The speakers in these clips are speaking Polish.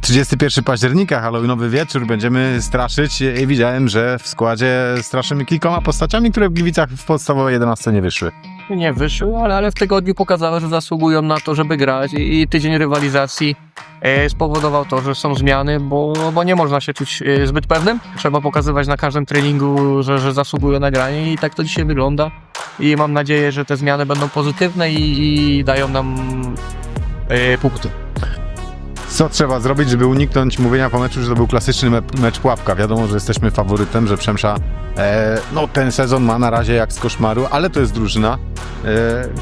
31 października, halloweenowy wieczór, będziemy straszyć i widziałem, że w składzie straszymy kilkoma postaciami, które w Gliwicach w podstawowej 11 nie wyszły. Nie wyszły, ale, ale w tygodniu pokazały, że zasługują na to, żeby grać i, tydzień rywalizacji e, spowodował to, że są zmiany, bo, bo nie można się czuć e, zbyt pewnym. Trzeba pokazywać na każdym treningu, że, że zasługują na granie i tak to dzisiaj wygląda. I mam nadzieję, że te zmiany będą pozytywne i, i dają nam e, punkty. Co trzeba zrobić, żeby uniknąć mówienia po meczu, że to był klasyczny me mecz pułapka? Wiadomo, że jesteśmy faworytem, że Przemsza e, no, ten sezon ma na razie jak z koszmaru, ale to jest drużyna, e,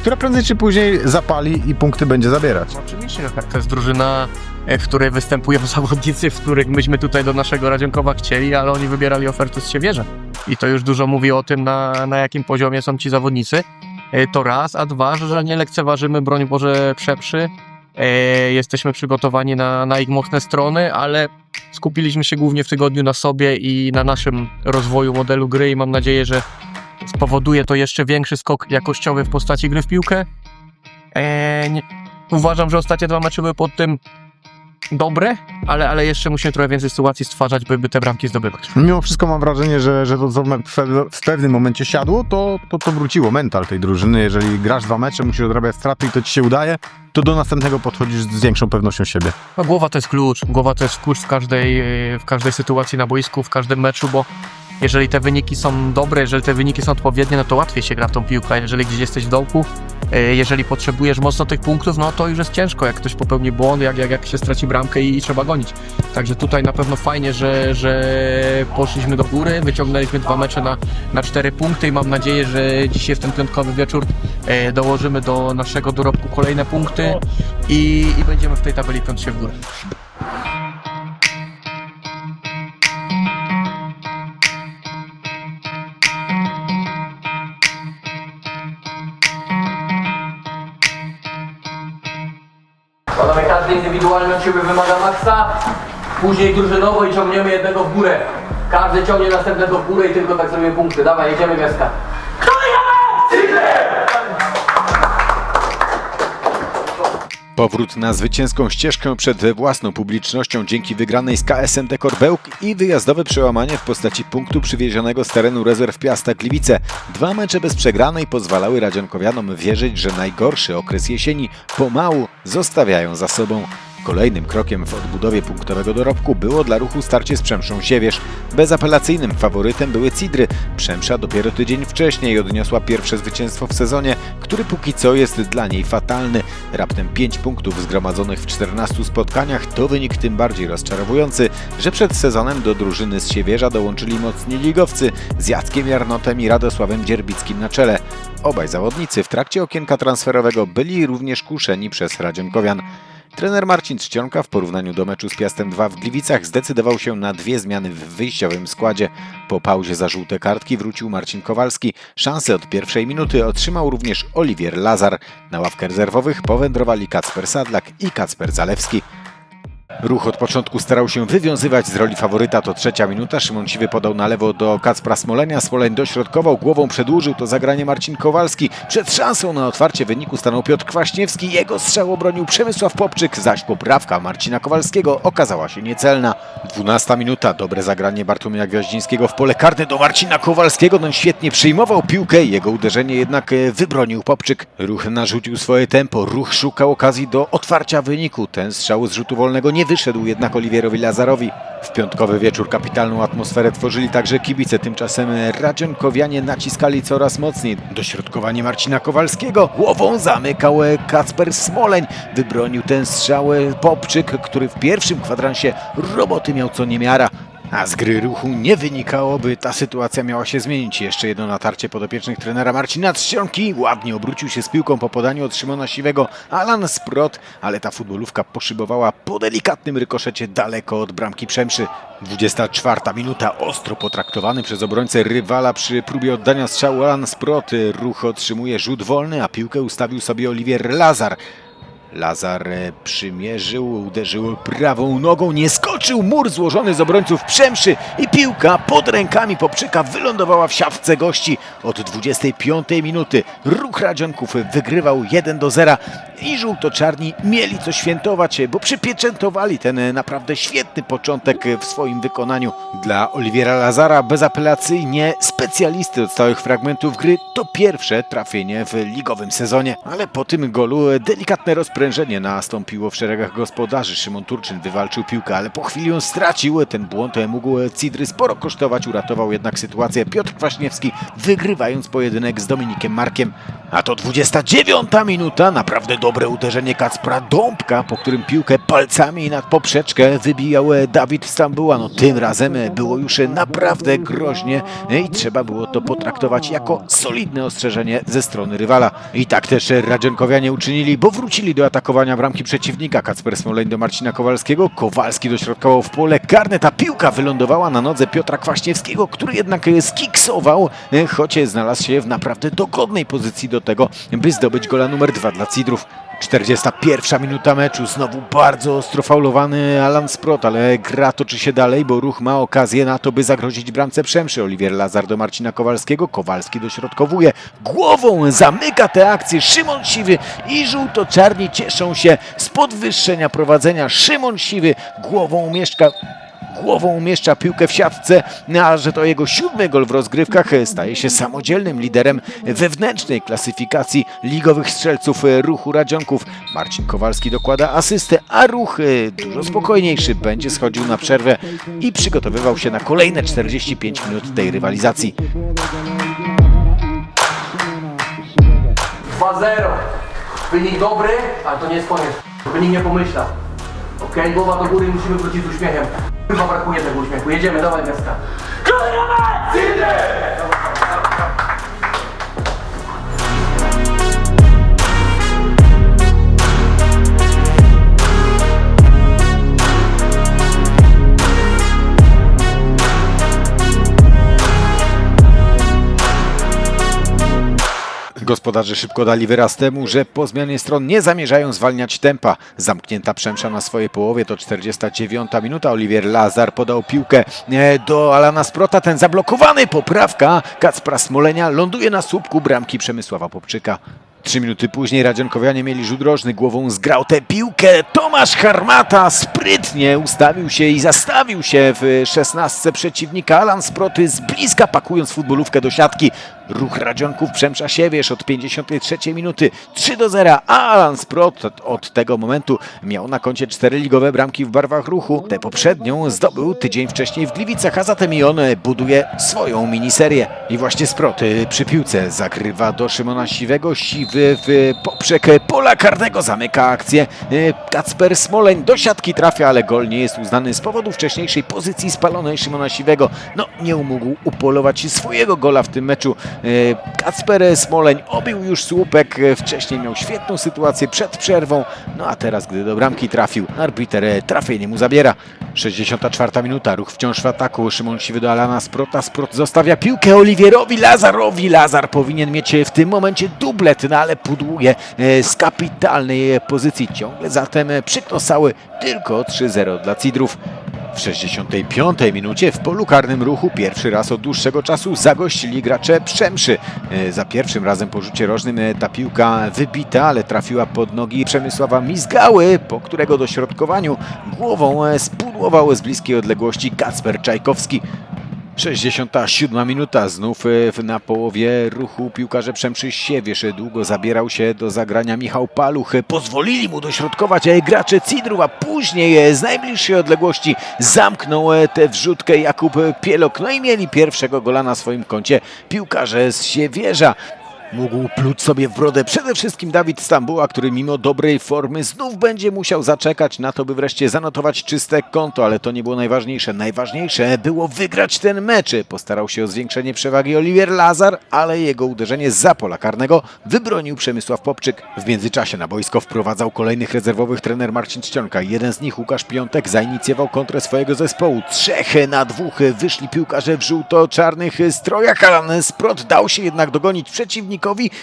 która prędzej czy później zapali i punkty będzie zabierać. Oczywiście, że tak. To jest drużyna, e, w której występują zawodnicy, w których myśmy tutaj do naszego Radzionkowa chcieli, ale oni wybierali ofertę z Siewierza. I to już dużo mówi o tym, na, na jakim poziomie są ci zawodnicy. E, To raz, a dwa, że nie lekceważymy, broń Boże, przeprzy. E, Jesteśmy przygotowani na, na ich mocne strony, ale skupiliśmy się głównie w tygodniu na sobie i na naszym rozwoju modelu gry i mam nadzieję, że spowoduje to jeszcze większy skok jakościowy w postaci gry w piłkę. E, nie, Uważam, że ostatnie dwa mecze były pod tym dobre, ale, ale jeszcze musimy trochę więcej sytuacji stwarzać, by, by te bramki zdobywać. Mimo wszystko mam wrażenie, że, że to co w pe- w pewnym momencie siadło, to, to, to wróciło mental tej drużyny. Jeżeli grasz dwa mecze, musisz odrabiać straty i to ci się udaje, to do następnego podchodzisz z większą pewnością siebie. No, głowa to jest klucz. Głowa to jest klucz w każdej, w każdej sytuacji na boisku, w każdym meczu, bo jeżeli te wyniki są dobre, jeżeli te wyniki są odpowiednie, no to łatwiej się gra w tą piłkę. Jeżeli gdzieś jesteś w dołku, e, jeżeli potrzebujesz mocno tych punktów, no to już jest ciężko, jak ktoś popełni błąd, jak, jak, jak się straci bramkę i, i trzeba gonić. Także tutaj na pewno fajnie, że, że poszliśmy do góry, wyciągnęliśmy dwa mecze na, na cztery punkty i mam nadzieję, że dzisiaj w ten piątkowy wieczór e, dołożymy do naszego dorobku kolejne punkty i, i będziemy w tej tabeli piąć się w górę. Od siebie wymaga maksa, później drużynowo i ciągniemy jednego w górę. Każdy ciągnie następnego w górę i tylko tak zrobimy punkty. Dawaj, jedziemy Wieska. Powrót na zwycięską ścieżkę przed własną publicznością dzięki wygranej z KSM Dekor Bełk i wyjazdowe przełamanie w postaci punktu przywiezionego z terenu rezerw Piasta Gliwice. Dwa mecze bez przegranej pozwalały Radzionkowianom wierzyć, że najgorszy okres jesieni pomału zostawiają za sobą. Kolejnym krokiem w odbudowie punktowego dorobku było dla ruchu starcie z Przemszą Siewierz. Bezapelacyjnym faworytem były Cidry. Przemsza dopiero tydzień wcześniej odniosła pierwsze zwycięstwo w sezonie, który póki co jest dla niej fatalny. Raptem 5 punktów zgromadzonych w 14 spotkaniach to wynik tym bardziej rozczarowujący, że przed sezonem do drużyny z Siewierza dołączyli mocni ligowcy z Jackiem Jarnotem i Radosławem Dzierbickim na czele. Obaj zawodnicy w trakcie okienka transferowego byli również kuszeni przez Radzionkowian. Trener Marcin Trzcionka w porównaniu do meczu z Piastem 2 w Gliwicach zdecydował się na dwie zmiany w wyjściowym składzie. Po pauzie za żółte kartki wrócił Marcin Kowalski. Szansę od pierwszej minuty otrzymał również Oliwier Lazar. Na ławkę rezerwowych powędrowali Kacper Sadlak i Kacper Zalewski. Ruch od początku starał się wywiązywać z roli faworyta. To trzecia minuta. Szymon Siwy podał na lewo do Kacpra Smolenia. Smoleń dośrodkował, głową przedłużył to zagranie Marcin Kowalski. Przed szansą na otwarcie wyniku stanął Piotr Kwaśniewski. Jego strzał obronił Przemysław Popczyk, zaś poprawka Marcina Kowalskiego okazała się niecelna. 12 minuta. Dobre zagranie Bartłomieja Gwiaździńskiego w pole karne do Marcina Kowalskiego. Ten świetnie przyjmował piłkę. Jego uderzenie jednak e, wybronił Popczyk. Ruch narzucił swoje tempo. Ruch szukał okazji do otwarcia wyniku. Ten strzał z rzutu wolnego nie wyszedł jednak Oliwierowi Lazarowi. W piątkowy wieczór kapitalną atmosferę tworzyli także kibice. Tymczasem Radzionkowianie naciskali coraz mocniej. Dośrodkowanie Marcina Kowalskiego. Głową zamykał Kacper Smoleń. Wybronił ten strzał Popczyk, który w pierwszym kwadransie roboty miał co niemiara. A z gry ruchu nie wynikało, by ta sytuacja miała się zmienić. Jeszcze jedno natarcie podopiecznych trenera Marcina Trzcionki. Ładnie obrócił się z piłką po podaniu od Szymona Siwego Alan Sprot, ale ta futbolówka poszybowała po delikatnym rykoszecie daleko od bramki Przemszy. 24 minuta, ostro potraktowany przez obrońcę rywala przy próbie oddania strzału Alan Sprot. Ruch otrzymuje rzut wolny, a piłkę ustawił sobie Oliwier Lazar. Lazar przymierzył, uderzył prawą nogą, nie skoczył mur złożony z obrońców Przemszy i piłka pod rękami Popczyka wylądowała w siatce gości. Od 25 minuty ruch Radzionków wygrywał 1 do 0 i żółto-czarni mieli co świętować, bo przypieczętowali ten naprawdę świetny początek w swoim wykonaniu. Dla Oliwiera Lazara bezapelacyjnie specjalisty od stałych fragmentów gry to pierwsze trafienie w ligowym sezonie. Ale po tym golu delikatne rozprężenie nastąpiło w szeregach gospodarzy. Szymon Turczyn wywalczył piłkę, ale po chwili ją stracił. Ten błąd mógł Cidry sporo kosztować, uratował jednak sytuację Piotr Kwaśniewski, wygrywając pojedynek z Dominikiem Markiem. A to 29 minuta, naprawdę dobre uderzenie Kacpra Dąbka, po którym piłkę palcami nad poprzeczkę wybijał Dawid Stambuła. No tym razem było już naprawdę groźnie i trzeba było to potraktować jako solidne ostrzeżenie ze strony rywala. I tak też Radzionkowianie uczynili, bo wrócili do atakowania bramki przeciwnika. Kacper Smoleń do Marcina Kowalskiego, Kowalski dośrodkował w pole karne. Ta piłka wylądowała na nodze Piotra Kwaśniewskiego, który jednak skiksował, choć znalazł się w naprawdę dogodnej pozycji do tego, by zdobyć gola numer dwa dla Cidrów. 41 minuta meczu, znowu bardzo ostro faulowany Alan Sprot, ale gra toczy się dalej, bo ruch ma okazję na to, by zagrozić bramce Przemszy. Oliwier Lazar do Marcina Kowalskiego, Kowalski dośrodkowuje, głową zamyka tę akcję Szymon Siwy i żółto-czarni cieszą się z podwyższenia prowadzenia. Szymon Siwy głową umieszka głową umieszcza piłkę w siatce, no, a że to jego siódmy gol w rozgrywkach staje się samodzielnym liderem wewnętrznej klasyfikacji ligowych strzelców ruchu Radzionków. Marcin Kowalski dokłada asystę, a ruch e, dużo spokojniejszy będzie schodził na przerwę i przygotowywał się na kolejne 45 minut tej rywalizacji. 2-0. Wynik dobry, ale to nie jest koniec. Wynik nie pomyśla. Okej, głowa do góry, musimy wrócić z uśmiechem. Chyba brakuje tego uśmiechu. Jedziemy, dawaj gwiazdka. Gospodarze szybko dali wyraz temu, że po zmianie stron nie zamierzają zwalniać tempa. Zamknięta Przemsza na swojej połowie to 49 minuta. Oliwier Lazar podał piłkę e, do Alana Sprota. Ten zablokowany poprawka Kacpra Smolenia ląduje na słupku bramki Przemysława Popczyka. Trzy minuty później Radzionkowianie mieli rzut rożny, głową zgrał tę piłkę. Tomasz Harmata sprytnie ustawił się i zastawił się w szesnastce przeciwnika. Alan Sproty z bliska pakując futbolówkę do siatki. Ruch Radzionków Przemsza Siewierz od 53 minuty 3 do 0, a Alan Sprot od, od tego momentu miał na koncie cztery ligowe bramki w barwach ruchu. Tę poprzednią zdobył tydzień wcześniej w Gliwicach, a zatem i on buduje swoją miniserię. I właśnie Sprot y, przy piłce zagrywa do Szymona Siwego. Siwy w poprzek pola karnego zamyka akcję. Y, Kacper Smoleń do siatki trafia, ale gol nie jest uznany z powodu wcześniejszej pozycji spalonej Szymona Siwego. No, nie mógł upolować swojego gola w tym meczu. Y, Kacper Smoleń obił już słupek, y, wcześniej miał świetną sytuację przed przerwą, no a teraz, gdy do bramki trafił, arbiter y, trafienie mu zabiera. 64 minuta, ruch wciąż w ataku, Szymon Siwy do Alana Sprota, Sprot zostawia piłkę Oliwierowi Lazarowi, Lazar powinien mieć w tym momencie dublet, no ale pudłuje e, z kapitalnej e, pozycji, ciągle zatem e, przyknosały tylko 3-0 dla Cidrów. W 65 minucie w polu karnym ruchu pierwszy raz od dłuższego czasu zagościli gracze Przemszy. E, Za pierwszym razem po rzucie rożnym e, ta piłka wybita, ale trafiła pod nogi Przemysława Mizgały, po którego dośrodkowaniu głową e, spudłował z bliskiej odległości Kacper Czajkowski. 67 minuta, znów e, na połowie ruchu piłkarze Przemszy Siewierz długo zabierał się do zagrania Michał Paluch. Pozwolili mu dośrodkować e, gracze Cidrów, a później e, z najbliższej odległości zamknął tę wrzutkę Jakub Pielok. No i mieli pierwszego gola na swoim koncie piłkarze z Siewierza. Mógł pluć sobie w brodę przede wszystkim Dawid Stambuła, który mimo dobrej formy znów będzie musiał zaczekać na to, by wreszcie zanotować czyste konto, ale to nie było najważniejsze. Najważniejsze było wygrać ten mecz. Postarał się o zwiększenie przewagi Oliwier Lazar, ale jego uderzenie z pola karnego wybronił Przemysław Popczyk. W międzyczasie na boisko wprowadzał kolejnych rezerwowych trener Marcin Czcionka. Jeden z nich, Łukasz Piątek, zainicjował kontrę swojego zespołu. Trzech na dwóch wyszli piłkarze w żółto-czarnych strojach. Alan Sprot dał się jednak dogonić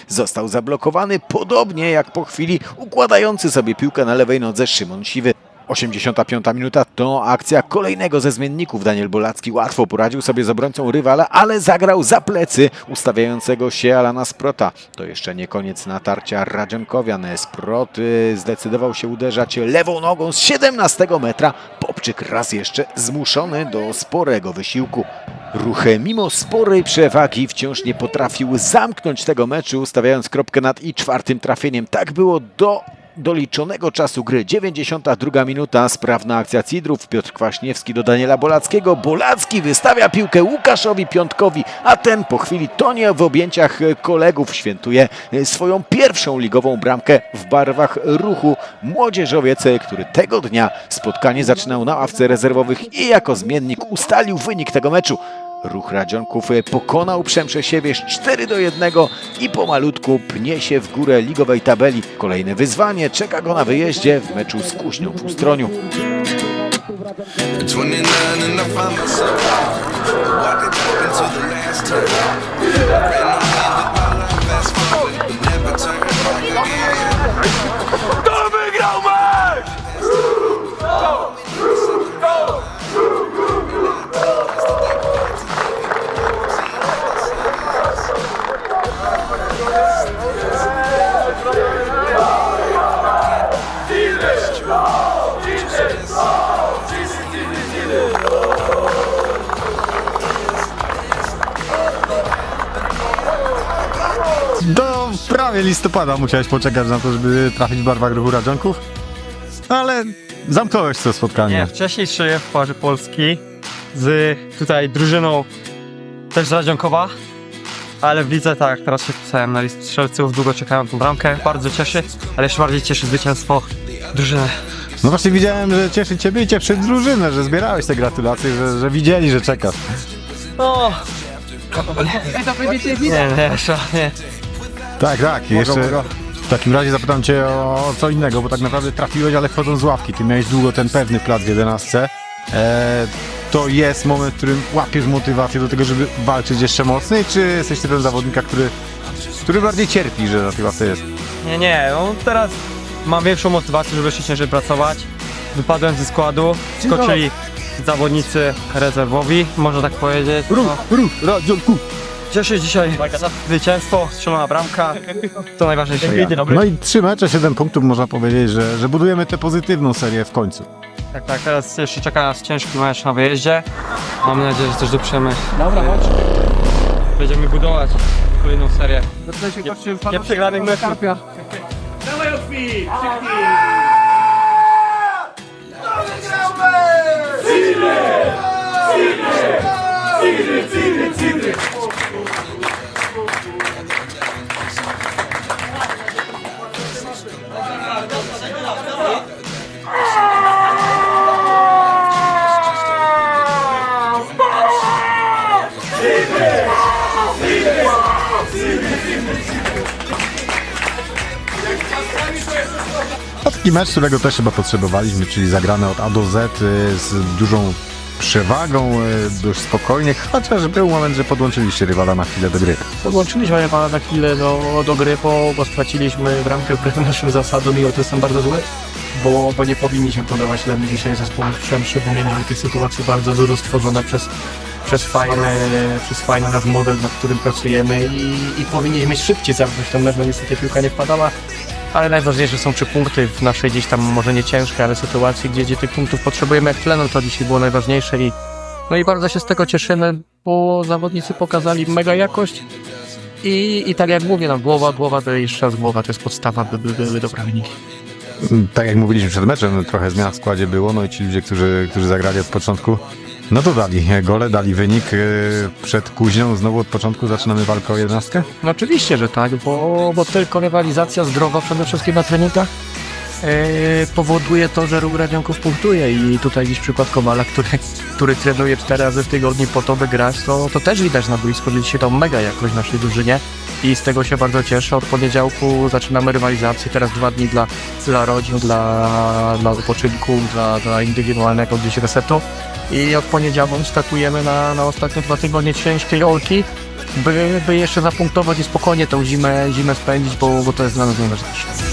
Został zablokowany, podobnie jak po chwili układający sobie piłkę na lewej nodze Szymon Siwy. 85 minuta to akcja kolejnego ze zmienników. Daniel Bolacki łatwo poradził sobie z obrońcą rywala, ale zagrał za plecy ustawiającego się Alana Sprota. To jeszcze nie koniec natarcia Radzionkowian. Sprot y, zdecydował się uderzać lewą nogą z 17 metra. Popczyk raz jeszcze zmuszony do sporego wysiłku. Ruchy mimo sporej przewagi wciąż nie potrafił zamknąć tego meczu, ustawiając kropkę nad i czwartym trafieniem. Tak było do doliczonego czasu gry. 92 minuta, sprawna akcja Cidrów. Piotr Kwaśniewski do Daniela Bolackiego. Bolacki wystawia piłkę Łukaszowi Piątkowi, a ten po chwili tonie w objęciach kolegów. Świętuje swoją pierwszą ligową bramkę w barwach ruchu. Młodzieżowiec, który tego dnia spotkanie zaczynał na ławce rezerwowych i jako zmiennik ustalił wynik tego meczu. Ruch Radzionków pokonał Przemrze Siewierz 4 do 1 i pomalutku pnie się w górę ligowej tabeli. Kolejne wyzwanie czeka go na wyjeździe w meczu z Kuźnią w Ustroniu. Prawie listopada musiałeś poczekać na to, żeby trafić w barwach ruchu Radzionków. Ale zamknąłeś to spotkanie. Nie, wcześniej szyję w Parze Polski z tutaj drużyną też z Radzionkowa, ale widzę tak, teraz się wpisałem na list strzelców, długo czekałem na tą bramkę, bardzo cieszy, ale jeszcze bardziej cieszy zwycięstwo drużyny. No właśnie widziałem, że cieszy ciebie i cieszy drużynę, że zbierałeś te gratulacje, że, że widzieli, że czekasz. No, nie, nie, jeszcze nie. Tak, tak. Jeszcze w takim razie zapytam cię o co innego, bo tak naprawdę trafiłeś, ale wchodząc z ławki. Ty miałeś długo ten pewny plac w 11. E, to jest moment, w którym łapiesz motywację do tego, żeby walczyć jeszcze mocniej, czy jesteś typem zawodnika, który, który bardziej cierpi, że na tej ławce jest? Nie, nie, no teraz mam większą motywację, żeby jeszcze ciężej pracować. Wypadłem ze składu, skoczyli zawodnicy rezerwowi, można tak powiedzieć. No. ruch, radzionku! Cieszę się dzisiaj zwycięstwo, strzelona bramka, to najważniejsze. No i trzy mecze, 7 punktów, można powiedzieć, że, że budujemy tę pozytywną serię w końcu. Tak, tak, teraz jeszcze czeka nas ciężki mecz na wyjeździe. Mam nadzieję, że też doprzemy. Dobra, chodź. Będziemy budować kolejną serię. Nie, nie przegranych meczów. To taki mecz, którego też chyba potrzebowaliśmy, czyli zagrane od A do Z y, z dużą przewagą, y, dość spokojnie, chociaż był moment, że podłączyliście rywala na chwilę do gry. Podłączyliśmy pana na chwilę do, do gry, bo, bo straciliśmy bramkę wbrew naszym zasadom i o to jestem bardzo zły, bo, bo nie powinniśmy podawać lewy dzisiaj zespołu bo mieliśmy tych sytuacji bardzo dużo stworzone przez, przez, fajny, przez fajny nasz model, nad którym pracujemy i, i powinniśmy szybciej zamknąć ten mecz, no niestety piłka nie wpadała. Ale najważniejsze są trzy punkty w naszej gdzieś tam może nie ciężkiej, ale sytuacji, gdzie, gdzie tych punktów potrzebujemy jak tlen, no to dzisiaj było najważniejsze i no i bardzo się z tego cieszymy, bo zawodnicy pokazali mega jakość i, i tak jak mówię, no głowa, głowa to jeszcze raz głowa, to jest podstawa, by by- były dobre wyniki. Tak jak mówiliśmy przed meczem, trochę zmian w składzie było, no i ci ludzie, którzy, którzy zagrali od początku, no to dali gole, dali wynik. y, Przed Kuźnią znowu od początku zaczynamy walkę o 11. No oczywiście, że tak, bo, bo tylko rywalizacja zdrowa przede wszystkim na treningach e, powoduje to, że ruch Radzionków punktuje i tutaj gdzieś przykład Kowala, który, który trenuje cztery razy w tygodniu po to, by grać, to, to też widać na boisku, że dzisiaj to mega jakość naszej drużynie i z tego się bardzo cieszę. Od poniedziałku zaczynamy rywalizację, teraz dwa dni dla, dla rodzin, dla, dla wypoczynku, dla, dla indywidualnego gdzieś resetu i od poniedziałku startujemy na, na ostatnie dwa tygodnie ciężkiej rolki, by, by jeszcze zapunktować i spokojnie tą zimę, zimę spędzić, bo, bo to jest dla nas najważniejsze.